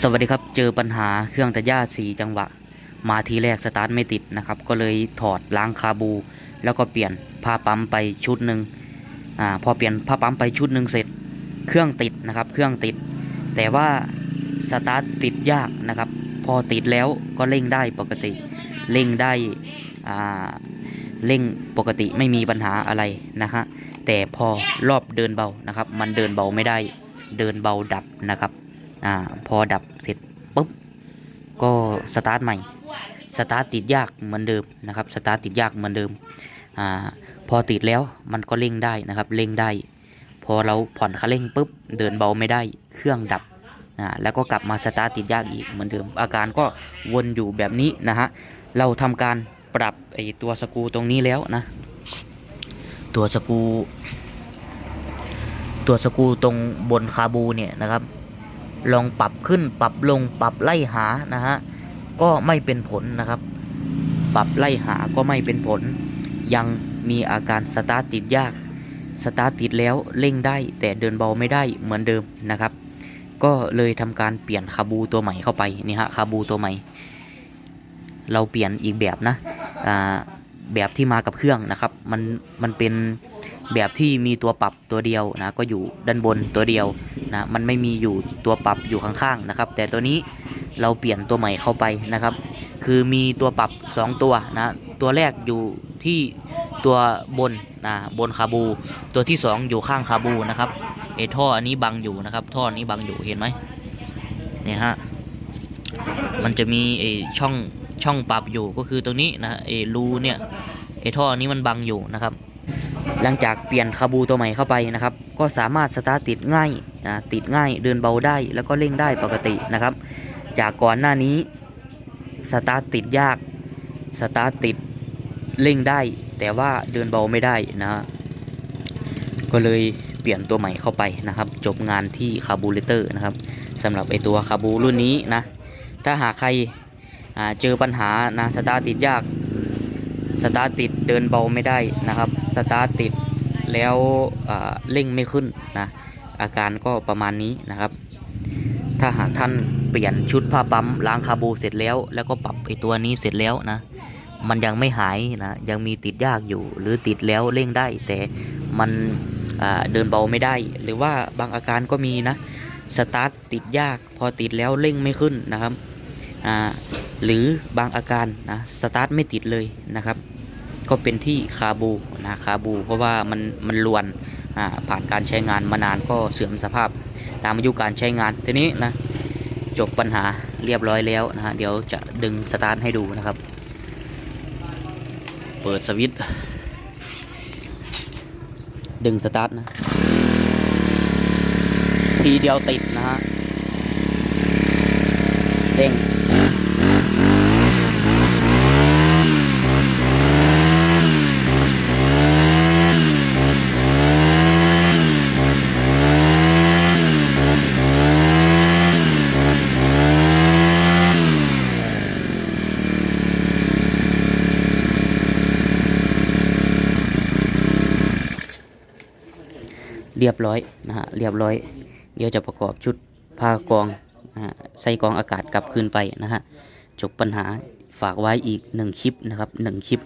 สวัสดีครับ เจอปัญหาเครื่องตัดหญ้าสีจังหวะ มาทีแรกสตาร์ทไม่ติดนะครับ ก็เลยถอดล้างคาบู แล้วก็เปลี่ยนผ้าปั๊มไปชุดหนึ่งอ่าพอเปลี่ยนผ้าปั๊มไปชุดหนึ่งเสร็จ เครื่องติดนะครับ เครื่องติด แต่ว่าสตาร์ทติดยากนะครับ พอติดแล้วก็เร่งได้ปกติ เร่งได้อ่าเร่งปกติไม่มีปัญหาอะไรนะฮะแต่พอรอบเดินเบานะครับ มันเดินเบาไม่ได้ เดินเบาดับนะครับ อ่าพอดับเสร็จปุ๊บก็สตาร์ทใหม่สตาร์ทติดยากเหมือนเดิมนะครับสตาร์ทติดยากเหมือนเดิมอ่าพอติดแล้วมันก็เร่งได้นะครับเร่งได้ พอเราผ่อนคันเร่งปุ๊บเดินเบาไม่ได้เครื่องดับนะแล้วก็กลับมาสตาร์ทติดยากอีกเหมือนเดิม อาการก็วนอยู่แบบนี้นะฮะเราทำการปรับไอตัวสกูตรงนี้แล้วนะ ตัวสกู ตัวสกูตรงบนคาบูเนี่ยนะครับ ลองปรับขึ้นปรับลงปรับไล่หานะฮะก็ไม่เป็นผลนะครับ ปรับไล่หาก็ไม่เป็นผล ยังมีอาการสตาร์ทติดยาก สตาร์ทติดแล้วเร่งได้แต่เดินเบาไม่ได้เหมือนเดิมนะครับ ก็เลยทำการเปลี่ยนคาบูตัวใหม่เข้าไปนี่ฮะคาบูตัวใหม่ เราเปลี่ยนอีกแบบนะแบบที่มากับเครื่องนะครับ มันมันเป็น แบบที่มีตัวปรับตัวเดียวนะก็อยู่ด้านบนตัวเดียวนะมันไม่มีอยู่ตัวปรับอยู่ข้างๆนะครับ แต่ตัวนี้เราเปลี่ยนตัวใหม่เข้าไปนะครับ คือมีตัวปรับ 2 ตัวนะตัวแรกอยู่ที่ตัวบนนะบนคาบู ตัวที่ 2 อยู่ข้างคาบูนะครับไอท่ออันนี้บังอยู่นะครับ ท่อนี้บังอยู่เห็นไหมเนี่ยฮะมันจะมีไอช่องช่องปรับอยู่ก็คือตรงนี้นะไอรูเนี่ยไอท่อนี้มันบังอยู่นะครับ หลังจากเปลี่ยนคาบูตัวใหม่เข้าไปนะครับ ก็สามารถสตาร์ทติดง่ายนะติดง่ายเดินเบาได้แล้วก็เร่งได้ปกตินะครับ จากก่อนหน้านี้สตาร์ทติดยากสตาร์ทติดเร่งได้ แต่ว่าเดินเบาไม่ได้นะ ก็เลยเปลี่ยนตัวใหม่เข้าไปนะครับ จบงานที่คาบูเลเตอร์นะครับสำหรับไอตัวคาบูรุ่นนี้นะ ถ้าหากใครเจอปัญหานะสตาร์ติดยาก สตาร์ติดเดินเบาไม่ได้นะครับ สตาร์ติดแล้วอ่าเร่งไม่ขึ้นนะอาการก็ประมาณนี้นะครับ ถ้าหากท่านเปลี่ยนชุดผ้าปั๊มล้างคาบูเสร็จแล้ว แล้วก็ปรับไอตัวนี้เสร็จแล้วนะมันยังไม่หายนะยังมีติดยากอยู่ หรือติดแล้วเร่งได้ แต่มันอ่าเดินเบาไม่ได้ หรือว่าบางอาการก็มีนะสตาร์ทติดยากพอติดแล้วเร่งไม่ขึ้นนะครับอ่า หรือบางอาการนะสตาร์ทไม่ติดเลยนะครับ ก็เป็นที่คาบูนะคาบู เพราะว่ามันมันลวนผ่านการใช้งานมานานก็เสื่อมสภาพ ตามอายุการใช้งานทีนี้นะจบปัญหาเรียบร้อยแล้วนะฮะเดี๋ยวจะดึงสตาร์ทให้ดูนะครับ เปิดสวิตช์ดึงสตาร์ทนะทีเดียวติดนะฮะเด้ง เรียบร้อยนะฮะเรียบร้อย เดี๋ยวจะประกอบชุดผ้ากองนะฮะใส่กองอากาศกลับคืนไปนะฮะจบปัญหาฝากไว้อีกหนึ่งคลิปนะครับหนึ่งคลิป